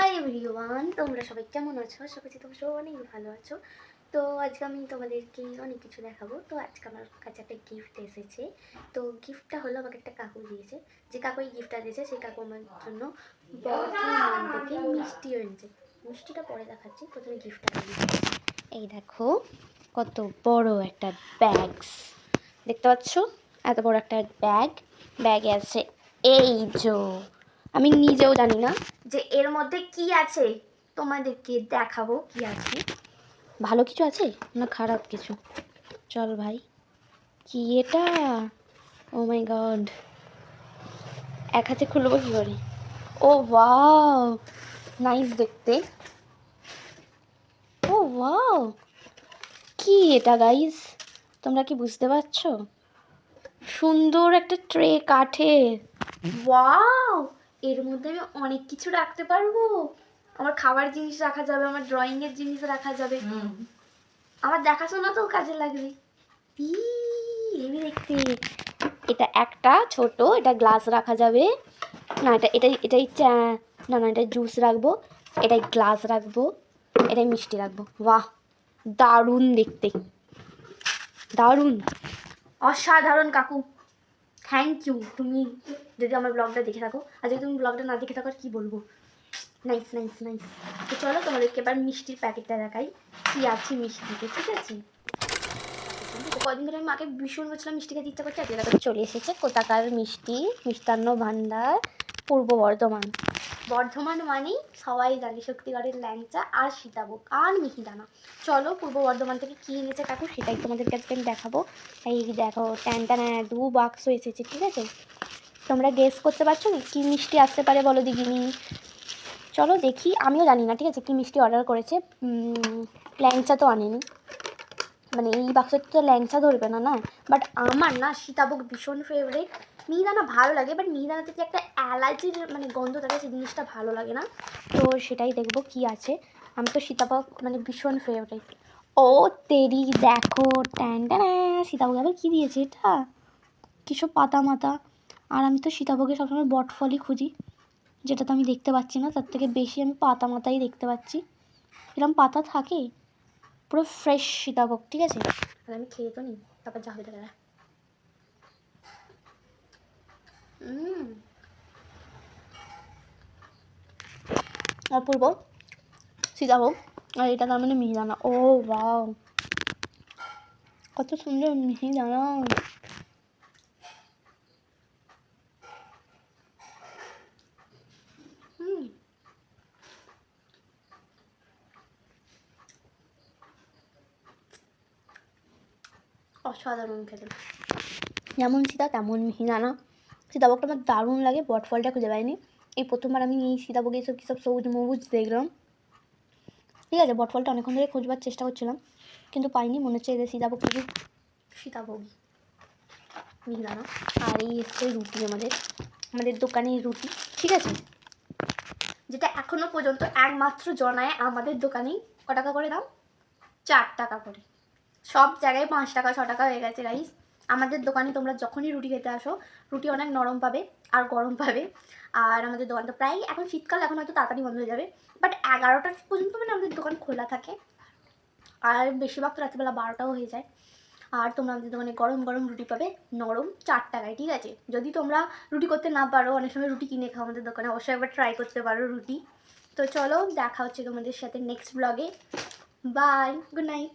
Hi everyone তোমরা সবাই কেমন আছো? আশা করছি তোমরা সবাই অনেক ভালো আছো। তো আজকে আমি তোমাদেরকে অনেক কিছু দেখাবো। তো আজকে আমার কাছে একটা গিফট এসেছে। তো গিফটটা হলো, আমাকে একটা কাকু দিয়েছে। যে কাকু এই গিফটটা দিয়েছে, সেই কাকু আমার জন্য থেকে মিষ্টি এনেছে। মিষ্টিটা পরে দেখাচ্ছি। প্রথমে গিফটটা এই দেখো, কত বড় একটা ব্যাগস দেখতে পাচ্ছ? এত বড় একটা ব্যাগ ব্যাগে আছে এই যো আমি নিজেও জানি না। যে এর মধ্যে কি আছে? তোমাদেরকে দেখাবো কি আছে। ভালো কিছু আছে না খারাপ কিছু? চল ভাই কি এটা? ও মাই গড এক হাতে খুলবো কি করে? ও ওয়াও নাইস দেখতে। ও ওয়াও কি এটা গাইস তোমরা কি বুঝতে পারছ? সুন্দর একটা ট্রে কাঠের। ওয়াও এর মধ্যে আমি অনেক কিছু রাখতে পারব। আমার খাবার জিনিস রাখা যাবে আমার ড্রয়িং এর জিনিস রাখা যাবে। আমার দেখাশোনা তো কাজে লাগবে। ই হেবি দেখতে। এটা একটা ছোট এটা গ্লাস রাখা যাবে। না এটা এটাই এটাই চা- না না এটা জুস রাখব। এটাই গ্লাস রাখব। এটাই মিষ্টি রাখব। বাহ দারুণ দেখতে। দারুণ। অসাধারণ কাকু। থ্যাংক ইউ তুমি যদি আমার ব্লগটা দেখে থাকো। আর যদি তুমি ব্লগটা না দেখে থাকো, আর কী বলব? নাইস নাইস নাইস তো চলো তোমাদেরকে এবার মিষ্টির প্যাকেটটা দেখাই। কী আছে মিষ্টিতে, ঠিক আছে? কদিন ধরে আমি মাকে ভীষণ বলছিলাম মিষ্টি খেতে ইচ্ছা করছে আজকে চলে এসেছে, কোথাকার মিষ্টি? মিষ্টান্ন ভাণ্ডার পূর্ব বর্ধমান। বর্ধমান মানেই সবাই জানে, শক্তিগড়ের ল্যাংচা আর সীতাভোগ আর মিহিদানা। চলো পূর্ব বর্ধমান থেকে কী এনেছে কাকু, সেটাই তোমাদেরকে আজকে আমি দেখাবো। এই দেখো ট্যান ট্যান দু বাক্স এসেছে ঠিক আছে? তোমরা গেস করতে পারছ কি কী মিষ্টি আসতে পারে বলো দিদিনি চলো দেখি, আমিও জানি না, ঠিক আছে? কী মিষ্টি অর্ডার করেছে? ল্যাংচা তো আনেনি। মানে এই বাক্সতে তো ল্যাংচা ধরবে না না? বাট আমার না সীতাভোগ ভীষণ ফেভারিট মিহিদানা ভালো লাগে বাট মিহিদানাতে যে একটা অ্যালার্জির মানে গন্ধ থাকে, সেই জিনিসটা ভালো লাগে না। তো সেটাই দেখব কি আছে। আমি তো সীতাভোগ মানে ভীষণ ফেভারিট ও, তেরি, দেখো, ট্যান ট্যান সীতাভোগ, আবার কী দিয়েছে এটা? কিছু পাতা মাতা। আর আমি তো সীতাভোগে সবসময় বটফলই খুঁজি। যেটা তো আমি দেখতে পাচ্ছি না, তার থেকে বেশি আমি পাতা মাতাই দেখতে পাচ্ছি। এরকম পাতা থাকে, পুরো ফ্রেশ সীতাভোগ, ঠিক আছে? আর আমি খেয়ে তো নিই, তারপর যা হবে দেখা। অপূর্ব সীতাভোগ, আর এটা তার মানে মিহিদানা। ও বাও কত সুন্দর মিহিদানা। অসাধারণ খেতে। যেমন সীতা, তেমন মিহিদানা। সীতাভোগটা আমার দারুণ লাগে, বটফলটা খুঁজে পাইনি। এই প্রথমবার আমি এই সীতাভোগে এসব কী সব সবুজ মবুজ দেখলাম। ঠিক আছে, বটফলটা অনেকক্ষণ ধরে খুঁজবার চেষ্টা করছিলাম, কিন্তু পাইনি। মনে হচ্ছে এদের সীতাভোগ থেকে সীতাভোগ, মিহিদানা। আর এই এসছে রুটি আমাদের আমাদের দোকানে রুটি, ঠিক আছে? যেটা এখনও পর্যন্ত একমাত্র জনায় আমাদের দোকানেই। ক টাকা করে দাম? চার টাকা করে। সব জায়গায় পাঁচ টাকা, ছ টাকা হয়ে গেছে রাইস আমাদের দোকানে তোমরা যখনই রুটি খেতে আসো, রুটি অনেক নরম পাবে আর গরম পাবে। আর আমাদের দোকান তো প্রায় এখন শীতকাল, এখন হয়তো তাড়াতাড়ি বন্ধ হয়ে যাবে। বাট এগারোটা পর্যন্ত মানে আমাদের দোকান খোলা থাকে। আর বেশিরভাগ তো রাত্রিবেলা বারোটাও হয়ে যায়। আর তোমরা আমাদের দোকানে গরম গরম রুটি পাবে, নরম চার টাকায়, ঠিক আছে? যদি তোমরা রুটি করতে না পারো, অনেক সময় রুটি কিনে খাও আমাদের দোকানে, অবশ্যই একবার ট্রাই করতে পারো রুটি। তো চলো, দেখা হচ্ছে তোমাদের সাথে নেক্সট ব্লগে বাই গুড নাইট